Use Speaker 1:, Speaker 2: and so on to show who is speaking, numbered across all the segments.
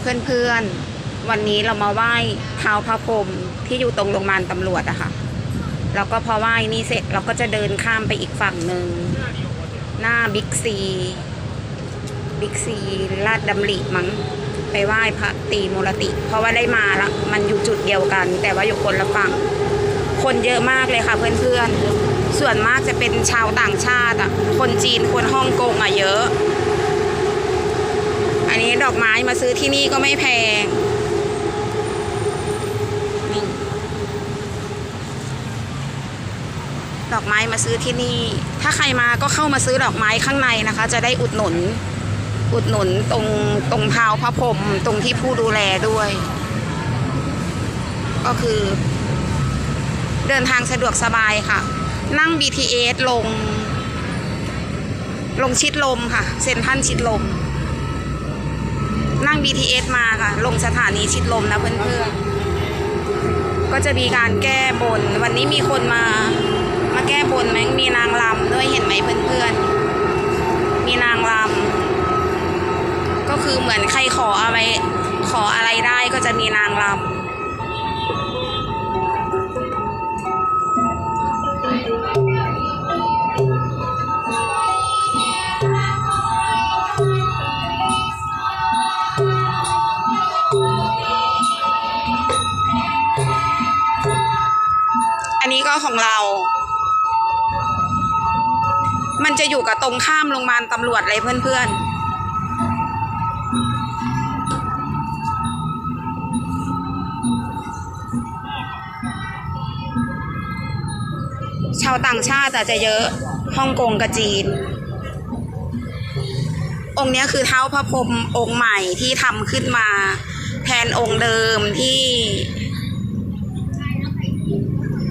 Speaker 1: เพื่อนๆ วันนี้เรามาไหว้เท้าพระพรหมที่อยู่ตรงโรงพยาบาลตำรวจอะค่ะ แล้วก็พอไหว้นี่เสร็จเราก็จะเดินข้ามไปอีกฝั่งหนึ่ง หน้าบิ๊กซีบิ๊กซีลาดดำริมั้งไปไหว้พระตีมูรติ เพราะว่าได้มาละมันอยู่จุดเดียวกัน แต่ว่าอยู่คนละฝั่ง คนเยอะมากเลยค่ะเพื่อนๆ ส่วนมากจะเป็นชาวต่างชาติอะคนจีนคนฮ่องกงอะเยอะ อันนี้ดอก ไม้มาซื้อที่นี่ก็ไม่แพงนี่ดอกไม้มาซื้อที่นี่ ถ้าใครมาก็เข้ามาซื้อดอกไม้ข้างในนะคะ จะได้อุดหนุน อุดหนุนตรงตรงเท้าพระพรมตรงที่ผู้ดูแลด้วย ก็คือ เดินทางสะดวกสบายค่ะ นั่ง BTS ลงลงชิดลมค่ะ เซ็นทรัลชิดลม นั่ง BTS มาค่ะ ลงสถานีชิดลมนะเพื่อนๆ ก็จะมีการแก้บน วันนี้มีคนมา มาแก้บนไหมมีนางรำด้วยเห็นไหมเพื่อนๆ มีนางรำก็คือเหมือนใครขออะไร ขออะไรได้ก็จะมีนางรำ นนี้ก็ของเรา มันจะอยู่กับตรงข้ามโรงพยาบาลตำรวจเลยเพื่อนๆชาวต่างชาติอาจจะเยอะฮ่องกงกับจีน องค์นี้คือเท้าพระพรหมองค์ใหม่ที่ทำขึ้นมา แทนองค์เดิมที่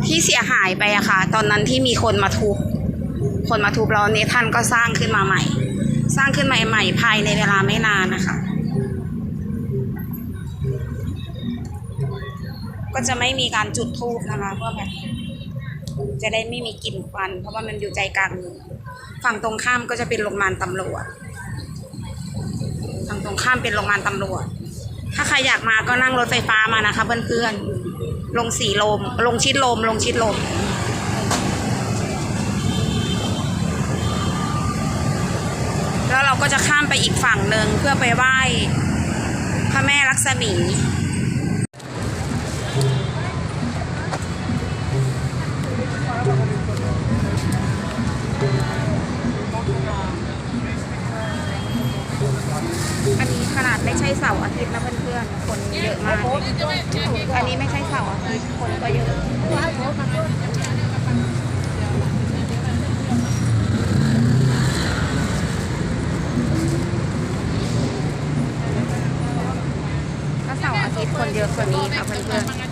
Speaker 1: ที่เสียหายไปอะค่ะ ตอนนั้นที่มีคนมาทุบคนมาทุบแล้วเนี่ยท่านก็สร้างขึ้นมาใหม่ สร้างขึ้นมาใหม่ภายในเวลาไม่นานนะคะ ก็จะไม่มีการจุดธูปนะคะเพื่อแบบจะได้ไม่มีกลิ่นควัน เพราะว่ามันอยู่ใจกลางเมืองฝั่งตรงข้ามก็จะเป็นโรงพยาบาลตำรวจฝั่งตรงข้ามเป็นโรงพยาบาลตำรวจ ถ้าใครอยากมาก็นั่งรถไฟฟ้ามานะคะเพื่อนๆ ลงสีลม ลงชิดลม ลงชิดลม แล้วเราก็จะข้ามไปอีกฝั่งหนึ่งเพื่อไปไหว้พระแม่ลักษมีอันนี้ ขนาดไม่ใช่เสาร์อาทิตย์นะเพื่อนๆ คนเยอะมาก อันนี้ไม่ใช่เสาร์อาทิตย์คนก็เยอะถ้าเสาร์อาทิตย์คนเยอะกว่านี้ค่ะเพื่อนๆ